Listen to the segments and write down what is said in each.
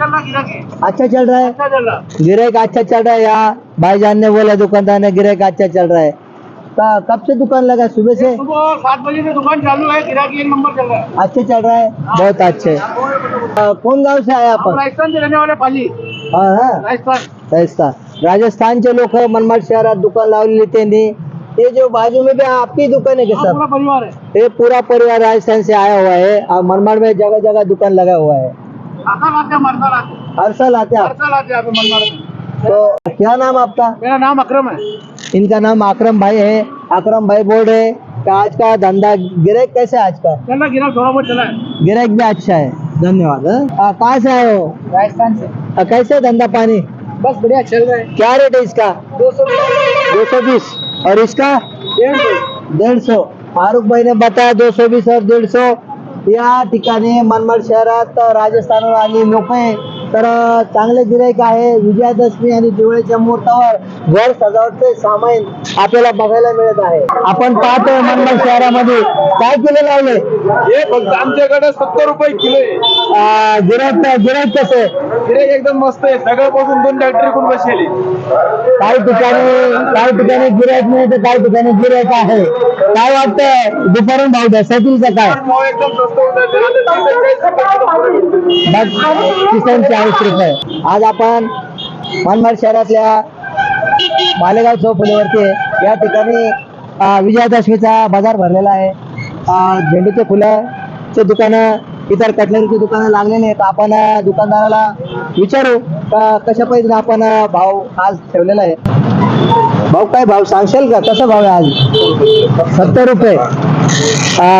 अच्छा चल रहा है। गिराइक अच्छा चल रहा है यहाँ भाईजान ने बोला दुकानदार ने गिराइक अच्छा चल रहा है। कब से दुकान लगा? सुबह से? सुबह सात बजे से दुकान चालू है गिराकी एक नंबर चल रहा है। अच्छे चल रहा है? बहुत अच्छे। कौन गाव से आया आपण राजस्थान से रहने वाले पाली। हा हा। राजस्थान। राजस्थान। राजस्थानचे लोक मनमाड शहरात दुकान लावलेली त्यांनी ये जो बाजू में भी आपकी दुकान है क्या हाँ, पूरा परिवार है। ये पूरा परिवार राजस्थान से आया हुआ है मनमाड़ में जगह जगह दुकान लगा हुआ है। हर साल आते हैं आप तो क्या नाम आपका? मेरा नाम अक्रम है। इनका नाम आक्रम भाई है। अक्रम भाई बोल रहे आज का धंधा गिराइक कैसे आज का? चल गिरा थोड़ा बहुत चला है। गिराइक भी अच्छा है। धन्यवाद हाँ? कहाँ से आए हो? राजस्थान से। आ, कैसे धंधा पानी? बस बढ़िया चल रहा है। क्या रेट है इसका? दो सौ दो सौ बीस। और इसका? डेढ़ सौ। डेढ़ सौ। फारुख भाई ने बताया दो सौ बीस और डेढ़ सौ। या ठिकाणी मनमाड शहरात राजस्थान आणि लोक तर चांगले गिराईक आहे. विजयादशमी आणि दिवाळीच्या मुहूर्तावर घर सजावटचे सामान आपल्याला बघायला मिळत आहे. आपण पाहतोय मनमाड शहरामध्ये. काय किलो लावले? हे फक्त आमच्याकडे सत्तर रुपये किलो आहे. गिराईक गिराईक कसे गिरे एकदम मस्त आहे. सगळ्यापासून दोन ट्रॅक्टर कोण बसले काही ठिकाणी काही ठिकाणी गिराईक नाही तर काही ठिकाणी गिराईक आहे? काय वाटतंय? दुपारून भाव दसातील का काय? एकदम स्वस्त होता आज आपण मनमाड शहरातल्या मालेगाव चौफुलीवरती आहे. या ठिकाणी विजयादशमीचा बाजार भरलेला आहे. झेंडूचे फुलाचे दुकानं इतर कटलरीची दुकानं लागलेली आहेत आपण दुकानदाराला विचारू का कशा पद्धतीने आपण भाव आज ठेवलेला आहे. भाऊ काय भाव सांगशाल का? कसा भाव आहे आज? सत्तर रुपये.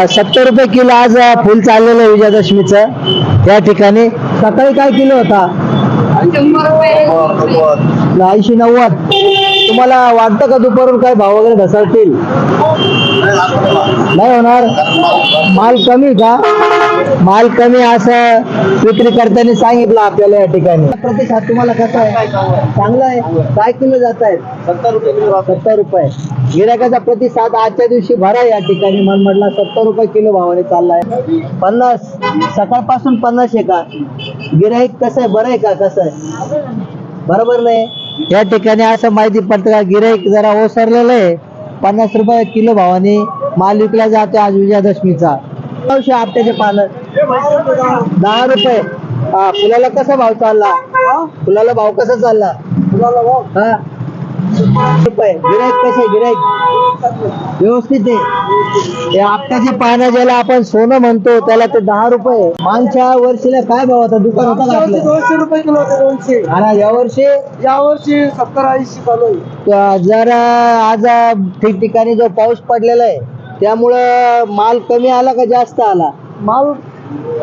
सत्तर रुपये किलो आज फुल चाललेलं आहे विजयादशमीचं. या ठिकाणी. सकाळी काय किलो होता? ऐंशी नव्वद. तुम्हाला वाटतं का दुपारून काय भाव वगैरे घसरतील नाही होणार. माल कमी का? माल कमी असं विक्री करताना सांगितलं आपल्याला या ठिकाणी. प्रतिसाद तुम्हाला कसा आहे? चांगला आहे? काय किलो जात आहेत सत्तर रुपये सत्तर रुपये. गिरायकाचा प्रतिसाद आजच्या दिवशी भरा या ठिकाणी. मनमडला सत्तर रुपये किलो भावाने चाललाय. पन्नास. सकाळपासून पन्नास आहे का? गिराईक कसं आहे? बरं आहे का? कसं आहे? बरोबर नाही. या ठिकाणी असं माहिती पडतं का गिराईक जरा ओसरलेलं आहे. पन्नास रुपये किलो भावाने माल विकला जातो आज विजयादशमीचा. नऊशे आपट्याचे पानं. दहा रुपये. हा फुलाला कसा भाव चालला? फुलाला भाव कसा चालला? फुलाला भाव हा. रुपये. गिराईक कसे? गिराईक व्यवस्थित आहे. आपट्याचे पानं ज्याला आपण सोनं म्हणतो त्याला ते दहा रुपये. मागच्या वर्षीला काय भाव होता? दुकान होता का आपलं? दोनशे रुपये किलो होते दोनशे. आणि यावर्षी यावर्षी सत्तर ऐंशी चालू आहे. जर आज ठिकठिकाणी जो पाऊस पडलेला आहे त्यामुळं माल कमी आला का जास्त आला? माल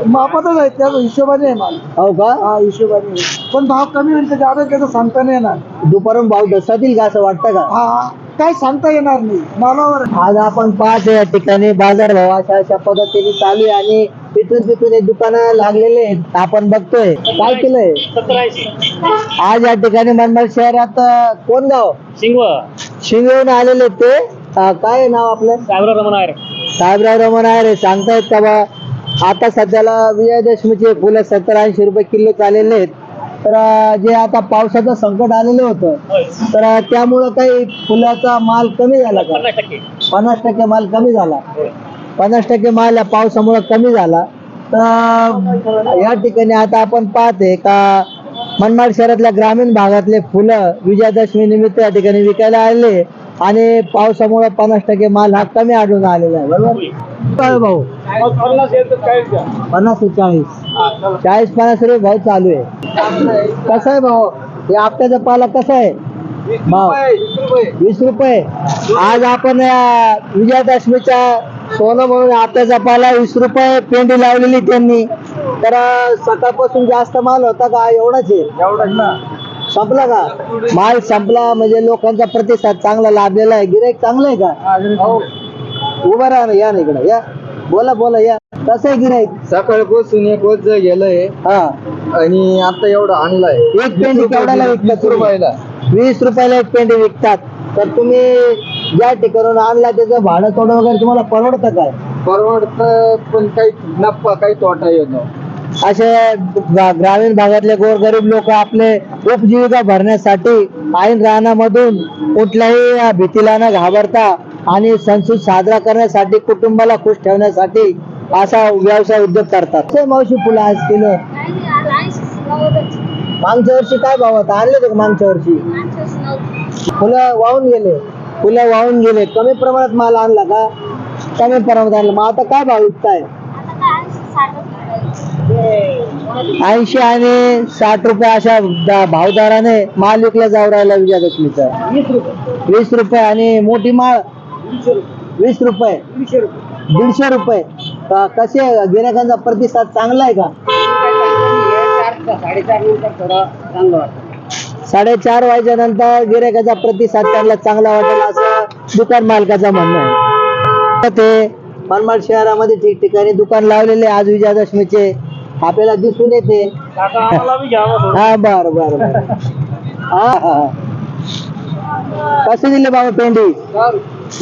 मापातच आहे त्या हिशोबाने आहे माल. हो का? हा हिशोबाने आहे. पण भाव कमी होईल का जादा त्याचं सांगता नाही येणार. दुपारून भाव दसातील का असं वाटतं का? हा. काय सांगता येणार नाही. मालावर. आज आपण पाहतो या ठिकाणी बाजार भाव अशा अशा पद्धतीने चालू आहे आणि तिथून तिथून हे दुकानं लागलेले आहेत. आपण बघतोय. काय केलंय? आज या ठिकाणी मनमाड शहरात अं, कोण गाव? शिंगव शिंगवून आलेले ते. अं, काय आहे नाव आपलं? साहेबराव रमण आहे साहेबराव रमण आहे. रे सांगतायत का बा? आता सध्याला विजयादशमीचे फुलं सत्तर ऐंशी रुपये किलो चाललेले आहेत. तर जे आता पावसाचं संकट आलेलं होतं तर त्यामुळं काही फुलाचा माल कमी झाला का? पन्नास टक्के. माल कमी झाला. पन्नास टक्के माल या पावसामुळे कमी झाला. तर या ठिकाणी आता आपण पाहते का मनमाड शहरातल्या ग्रामीण भागातले फुलं विजयादशमी निमित्त या ठिकाणी विकायला आले आणि पावसामुळे पन्नास टक्के माल हा कमी आढळून आलेला आहे बरोबर? हो भाऊ? पन्नास ते चाळीस. चाळीस पन्नास रुपये भाऊ चालू आहे. कसा आहे भाऊ? हे आपट्याचा पाला कसा आहे? भाव? वीस रुपये. आज आपण विजयादशमीच्या सोनं म्हणून आपल्याचा पाला वीस रुपये पेंडी लावलेली त्यांनी. तर सकाळपासून जास्त माल होता का? एवढाच आहे. संपला का? माल संपला म्हणजे लोकांचा प्रतिसाद चांगला लाभलेला आहे. गिराईक चांगलं आहे का? उभा राहा ना या ना इकडे या. बोला बोला या. कसं आहे गिराईक सकाळपासून एक रोज गेलंय. हा. आणि आता एवढं आणलाय. एक पेंडी केवढ्याला विकतात रुपयाला. वीस रुपयाला एक पेंडी विकतात. तर तुम्ही ज्या ठिकाणून आणला त्याचं भाडं तोडं वगैरे तुम्हाला परवडतं काय? परवडत पण काही नफा काही तोटा येतो. असे ग्रा- ग्रामीण भागातले गोरगरीब लोक आपले उपजीविका भरण्यासाठी ऐन रानामधून कुठल्याही भीतीला न घाबरता आणि सणसूद साजरा करण्यासाठी कुटुंबाला खुश ठेवण्यासाठी असा व्यवसाय उद्योग करतात. कसे मावशी फुलं आज किलो. मागच्या वर्षी काय भाव होता? आणले का मागच्या वर्षी? फुलं वाहून गेले. फुलं वाहून गेले कमी प्रमाणात माल आणला का? कमी प्रमाणात आणला. मग आता काय भाव विकताय? ऐंशी आणि साठ रुपये अशा दा- भावदाराने माल विकला जाऊ राहिला विजयादशमीचा वीस रुपये. आणि मोठी माळ वीस रुपये. दीडशे रुपये. का- कसे गिरायकांचा प्रतिसाद चांगला आहे का? साडेचार वाजेच्या नंतर गिरायकाचा प्रतिसाद त्यांना चांगला वाटेल असं दुकान मालकाचं म्हणणं आहे. ते मनमाड शहरामध्ये ठिकठिकाणी दुकान लावलेले आहे आज विजयादशमीचे आपल्याला दिसून येते. हा बर बर बर. हा हा. कसे दिले बाबा पेंडी?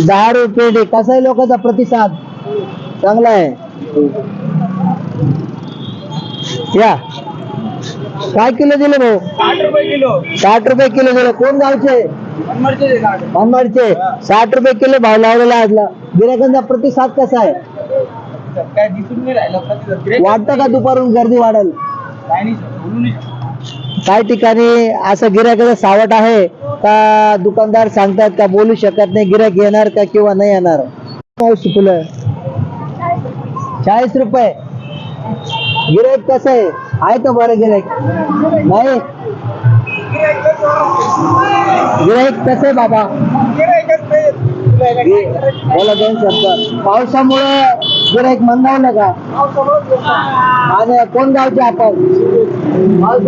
दहा रुपये पेंडी. कसा आहे लोकांचा प्रतिसाद? चांगला आहे. या. काय किलो दिले भाऊ? साठ रुपये किलो. साठ रुपये किलो दिले. कोण गावचे? मनमाडचे. साठ रुपये किलो भाव लावलेला आजला गिरायकांचा प्रतिसाद कसा आहे? काय दिसून नाही राहिलं. वाटतं का दुपारून गर्दी वाढेल? काय नाही काही ठिकाणी असं गिरायकाचं सावट आहे का दुकानदार सांगतात का बोलू शकत नाही गिरायक येणार का किंवा नाही येणार? पाऊस फुलं चाळीस रुपये. गिरायक कसं आहे? आहे का बरं गिरायक नाही? गिरायक कसं आहे बाबा? बोला दोन शब्द. पावसामुळे गिरायक मंदावलं का? आणि कोण गावचे आपण?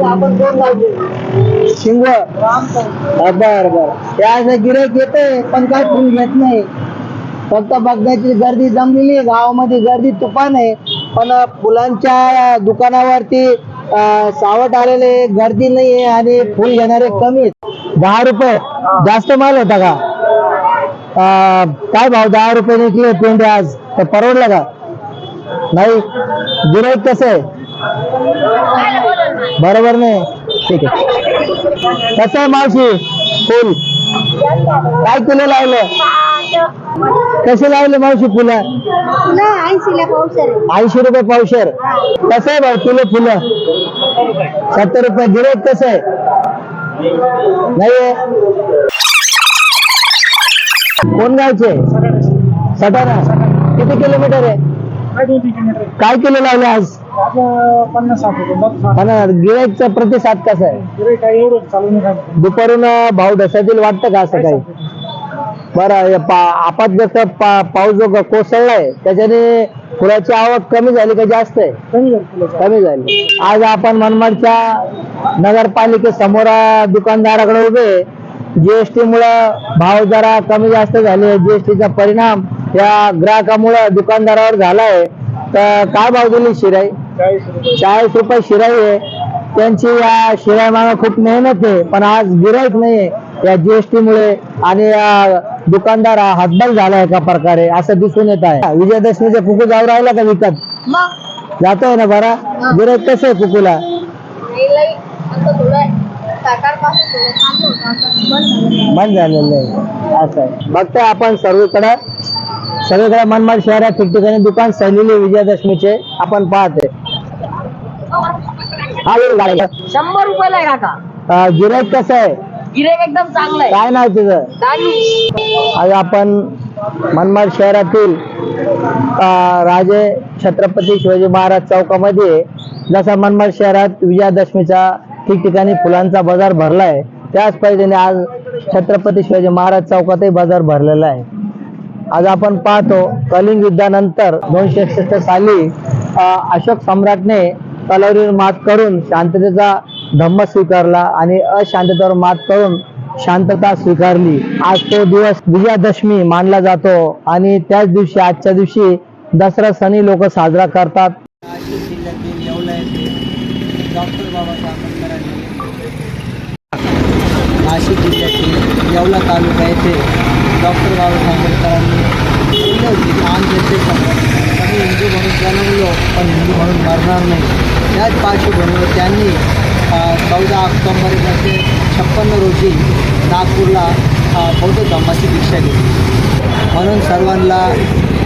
आपण कोण गावचे? शिंग बर बर. त्या गिरायक येते पण काय फुल घेत नाही. फक्त बघण्याची गर्दी जमलेली आहे गावामध्ये गर्दी तुफान आहे. पण फुलांच्या दुकानावरती सावट आलेले गर्दी नाही आहे आणि फुल घेणारे कमी दहा रुपये. जास्त माल होता का? काय भाव दहा रुपये निघले पेंडे आज? तर परवडलं का? नाही गिराईक कसं? आहे बरोबर नाही. ठीक आहे. कसं आहे मावशी? फुल. काय किलो लावलं? कसे लावले मावशी फुलं? ऐंशी रुपये पावशेर. कसं आहे भाऊ किलो फुलं? सत्तर रुपये. गिराईक कसं आहे? नाही कोण गावचे सटाणा. किती किलोमीटर आहे? काय किलो लावले आज? पन्नास साठ प्रतिसाद कसा आहे? दुपारून भाव ढसातील वाटतं का असं काही? बरं आपात पाऊस जो कोसळलाय त्याच्याने फुलाची आवक कमी झाली का जास्त आहे? कमी कमी झाली. आज आपण मनमाडच्या नगरपालिकेसमोर दुकानदाराकडे उभे. जीएसटी मुळे भाव जरा कमी जास्त झाले. जीएसटीचा परिणाम या ग्राहकामुळे दुकानदारावर झालाय. तर काय भाव दिली शिराई? चाळीस रुपये शिराई आहे. त्यांची या शिराई मागे खूप मेहनत आहे पण आज गिराईक नाहीये या जीएसटी मुळे आणि या दुकानदार हा हातबल झाला एका प्रकारे असं दिसून येत आहे. विजयादशमीचा कुकू जाऊ राहिला का विकत? जातोय ना बरा? गिराईक कसं आहे कुकूला? बंद झालेलं आहे. असं आहे. बघतोय आपण सर्वीकडे. सगळीकडे मनमाड शहरात ठिकठिकाणी दुकान सजलेली आहे विजयादशमीचे आपण पाहते. हा गाडी. शंभर रुपयाला आहे काका. गिऱ्हाईक कसं आहे? गिरेक एकदम चांगलं आहे. काय नाव तुझं? आज आपण मनमाड शहरातील अं, राजे छत्रपती शिवाजी महाराज चौकामध्ये जसा मनमाड शहरात विजयादशमीचा ठिकठिकाणी फुलांचा बाजार भरलाय त्याच पद्धतीने आज छत्रपती शिवाजी महाराज चौकातही बाजार भरलेला आहे. आज आपण पाहतो कलिंग युद्धानंतर दोनशे एकसष्ट साली अशोक सम्राटने तलवारीवर मात करून शांततेचा धम्म स्वीकारला आणि अशांततेवर मात करून शांतता स्वीकारली. आज तो दिवस विजयादशमी मानला जातो आणि त्याच दिवशी आजच्या दिवशी दसरा सणी लोक साजरा करतात. डॉक्टर बाबासाहेब आंबेडकरांनी नाशिक जिल्ह्यातील येवला तालुका येथे डॉक्टर बाबासाहेब आंबेडकरांनी बोलले होते की आम जनतेसमोर कमीत हिंदू म्हणून जन्मलो पण हिंदू म्हणून मरणार नाही त्याच पार्श्वभूमीवर त्यांनी चौदा ऑक्टोंबर एकोणीसशे छप्पन्न रोजी नागपूरला बौद्ध धम्माची दीक्षा घेतली. म्हणून सर्वांना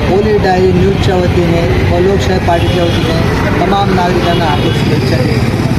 पोलीस डायरी न्यूजच्या वतीने व लोकशाही पार्टीच्या वतीने तमाम नागरिकांना आपली शुभेच्छा दिली